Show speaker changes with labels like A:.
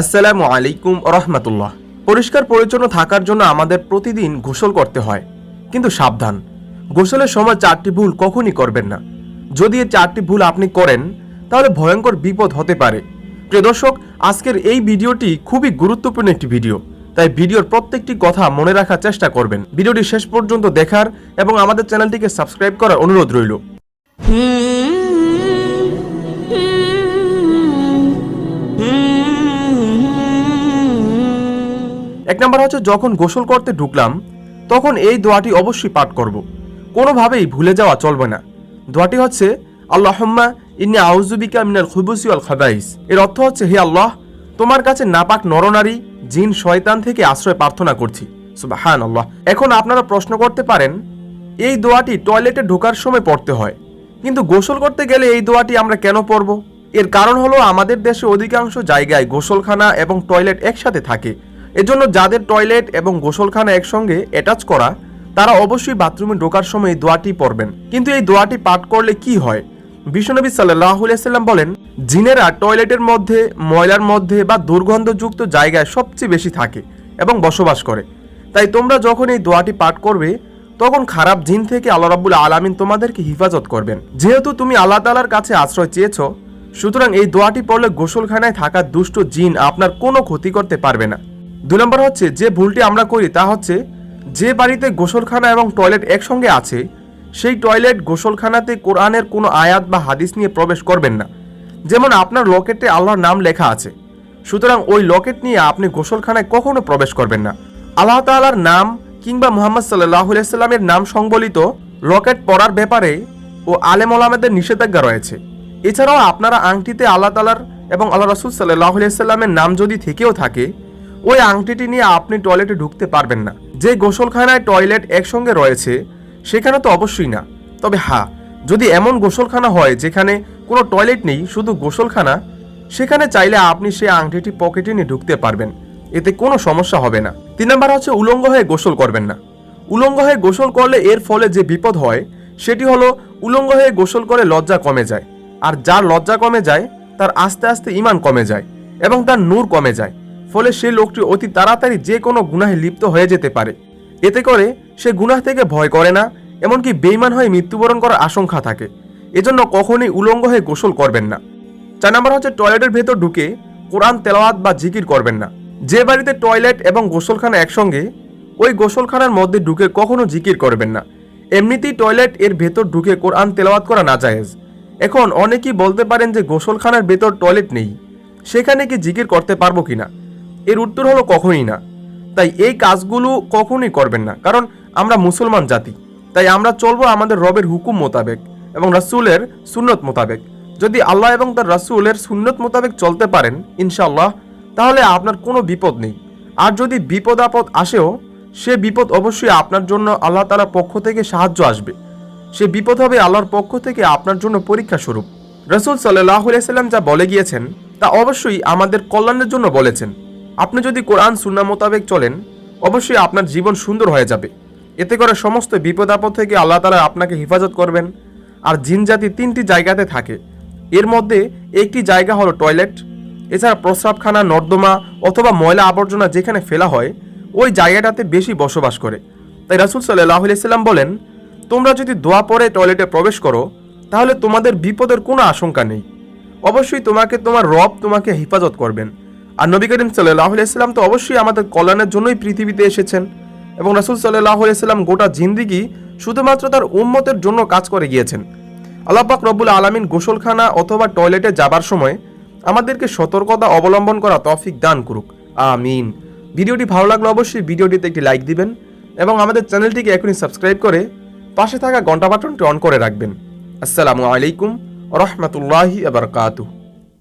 A: আসসালামু আলাইকুম রহমতুল্লাহ। পরিষ্কার পরিচ্ছন্ন থাকার জন্য আমাদের প্রতিদিন গোসল করতে হয়। কিন্তু সাবধান। গোসলের সময় চারটি ভুল কখনই করবেন না। যদি এই চারটি ভুল আপনি করেন, তাহলে ভয়ঙ্কর বিপদ হতে পারে। প্রিয় দর্শক, আজকের এই ভিডিওটি খুবই গুরুত্বপূর্ণ একটি ভিডিও। তাই ভিডিওর প্রত্যেকটি কথা মনে রাখার চেষ্টা করবেন। ভিডিওটি শেষ পর্যন্ত দেখার এবং আমাদের চ্যানেলটিকে সাবস্ক্রাইব করার অনুরোধ রইল। এক নম্বর হচ্ছে, যখন গোসল করতে ঢুকলাম, তখন এই দোয়াটি অবশ্যই পাঠ করব। কোনোভাবেই ভুলে যাওয়া চলবে না। দোয়াটি হচ্ছে, আল্লাহম্মা ইন্নি আউজুবিকা মিনাল খুবুসি আল খাদাইস এর অর্থ হচ্ছে, হে আল্লাহ, তোমার কাছে নাপাক নরনারী, জিন, শয়তান থেকে আশ্রয় প্রার্থনা করছি। সুবাহান আল্লাহ এখন আপনারা প্রশ্ন করতে পারেন, এই দোয়াটি টয়লেটে ঢোকার সময় পড়তে হয়, কিন্তু গোসল করতে গেলে এই দোয়াটি আমরা কেন পড়ব? এর কারণ হলো, আমাদের দেশে অধিকাংশ জায়গায় গোসলখানা এবং টয়লেট একসাথে থাকে। এজন্য যাদের টয়লেট এবং গোসলখানা একসঙ্গে অ্যাটাচ করা, তারা অবশ্যই বাথরুমে ঢোকার সময় এই দোয়াটি পড়বেন কিন্তু এই দোয়াটি পাঠ করলে কি হয়? বিশ্বনবী সাল্লাহ বলেন, জিনেরা টয়লেটের মধ্যে, ময়লার মধ্যে বা দুর্গন্ধযুক্ত জায়গায় সবচেয়ে বেশি থাকে এবং বসবাস করে। তাই তোমরা যখন এই দোয়াটি পাঠ করবে, তখন খারাপ জিন থেকে আল্লাহ রাব্বুল আলামিন তোমাদেরকে হিফাজত করবেন। যেহেতু তুমি আল্লাহ তালার কাছে আশ্রয় চেয়েছ, সুতরাং এই দোয়াটি পড়লে গোসলখানায় থাকা দুষ্ট জিন আপনার কোনো ক্ষতি করতে পারবে না। দুই নম্বর হচ্ছে, যে ভুলটি আমরা করি তা হচ্ছে, যে বাড়িতে গোসলখানা এবং টয়লেট একসঙ্গে আছে, সেই টয়লেট গোসলখানাতে কোরআনের কোনো আয়াত বা হাদিস নিয়ে প্রবেশ করবেন না। যেমন আপনার লকেটে আল্লাহর নাম লেখা আছে, সুতরাং ওই লকেট নিয়ে আপনি গোসলখানায় কখনো প্রবেশ করবেন না। আল্লাহ তাআলার নাম কিংবা মোহাম্মদ সাল্লাহ সাল্লামের নাম সংবলিত লকেট পরার ব্যাপারে ও আলেম ওলামাদের নিষেধাজ্ঞা রয়েছে। এছাড়াও আপনারা আংটিতে আল্লাহ তালার এবং আল্লাহ রসুল সাল্লাহ সাল্লামের নাম যদি থেকেও থাকে ওই আংটিটি নিয়ে আপনি টয়লেটে ঢুকতে পারবেন না। যে গোসলখানায় টয়লেট একসঙ্গে রয়েছে, সেখানে তো অবশ্যই না। তবে হ্যাঁ যদি এমন গোসলখানা হয় যেখানে কোনো টয়লেট নেই, শুধু গোসলখানা, সেখানে চাইলে আপনি সেই আংটিটি পকেটে নিয়ে ঢুকতে পারবেন। এতে কোনো সমস্যা হবে না। তিন নম্বর হচ্ছে উলঙ্গ হয়ে গোসল করবেন না। উলঙ্গ হয়ে গোসল করলে এর ফলে যে বিপদ হয়, সেটি হলো উলঙ্গ হয়ে গোসল করে লজ্জা কমে যায়। আর যার লজ্জা কমে যায়, তার আস্তে আস্তে ইমান কমে যায় এবং তার নূর কমে যায়। ফলে সে লোকটি অতি তাড়াতাড়ি যে কোনো গুনাহে লিপ্ত হয়ে যেতে পারে। এতে করে সে গুনাহ থেকে ভয় করে না, এমনকি বেইমান হয়ে মৃত্যুবরণ করার আশঙ্কা থাকে। এজন্য কখনই উলঙ্গ হয়ে গোসল করবেন না। চার নাম্বার হচ্ছে টয়লেটের ভেতর ঢুকে কোরআন, তেলাওয়াত বা জিকির করবেন না। যে বাড়িতে টয়লেট এবং গোসলখানা একসঙ্গে, ওই গোসলখানার মধ্যে ঢুকে কখনো জিকির করবেন না। এমনিতেই টয়লেট এর ভেতর ঢুকে কোরআন, তেলাওয়াত করা না জায়েজ এখন অনেকেই বলতে পারেন যে গোসলখানার ভেতর টয়লেট নেই। সেখানে কি জিকির করতে পারব কিনা? এর উত্তর হলো কখনই না। তাই এই কাজগুলো কখনোই করবেন না, কারণ আমরা মুসলমান জাতি। তাই আমরা চলবো আমাদের রবের হুকুম মোতাবেক এবং রাসূলের সুন্নত মোতাবেক। যদি আল্লাহ এবং তার রাসূলের সুন্নত মোতাবেক চলতে পারেন, ইনশাআল্লাহ, তাহলে আপনার কোনো বিপদ নেই। আর যদি বিপদ আপদ আসেও, সে বিপদ অবশ্যই আপনার জন্য আল্লাহ তালার পক্ষ থেকে সাহায্য আসবে। সে বিপদ হবে আল্লাহর পক্ষ থেকে আপনার জন্য পরীক্ষা স্বরূপ। রসুল সাল্লাহ সাল্লাম যা বলে গিয়েছেন, তা অবশ্যই আমাদের কল্যাণের জন্য বলেছেন। আপনি যদি কোরআন, সুন্না মোতাবেক চলেন, অবশ্যই আপনার জীবন সুন্দর হয়ে যাবে। এতে করে সমস্ত বিপদ আপদ থেকে আল্লাহ তালা আপনাকে হেফাজত করবেন। আর জিন জাতি তিনটি জায়গাতে থাকে। এর মধ্যে একটি জায়গা হলো টয়লেট, এছাড়া প্রস্রাবখানা, নর্দমা অথবা ময়লা আবর্জনা যেখানে ফেলা হয়, ওই জায়গাটাতে বেশি বসবাস করে। তাই রাসুল সাল্লাহ সাল্লাম বলেন, তোমরা যদি দোয়া পরে টয়লেটে প্রবেশ করো, তাহলে তোমাদের বিপদের কোনো আশঙ্কা নেই। অবশ্যই তোমাকে, তোমার রব তোমাকে হেফাজত করবেন। আর নবী করিম সাল্লাহ সাল্লাম তো অবশ্যই আমাদের কল্যাণের জন্যই পৃথিবীতে এসেছেন এবং রাসুল সাল্লাহ সাল্লাম গোটা জিন্দিগি শুধুমাত্র তার উম্মতের জন্য কাজ করে গিয়েছেন। আল্লাপাক রব্বুল আলমিন গোসলখানা অথবা টয়লেটে যাবার সময় আমাদেরকে সতর্কতা অবলম্বন করা তফিক দান করুক। আমিন। ভিডিওটি ভালো লাগলে অবশ্যই ভিডিওটিতে একটি লাইক দিবেন এবং আমাদের চ্যানেলটিকে এখনই সাবস্ক্রাইব করে পাশে থাকা ঘণ্টা বাটনটি অন করে রাখবেন। আসসালামু আলাইকুম রহমতুল্লাহি আবরকাতুহ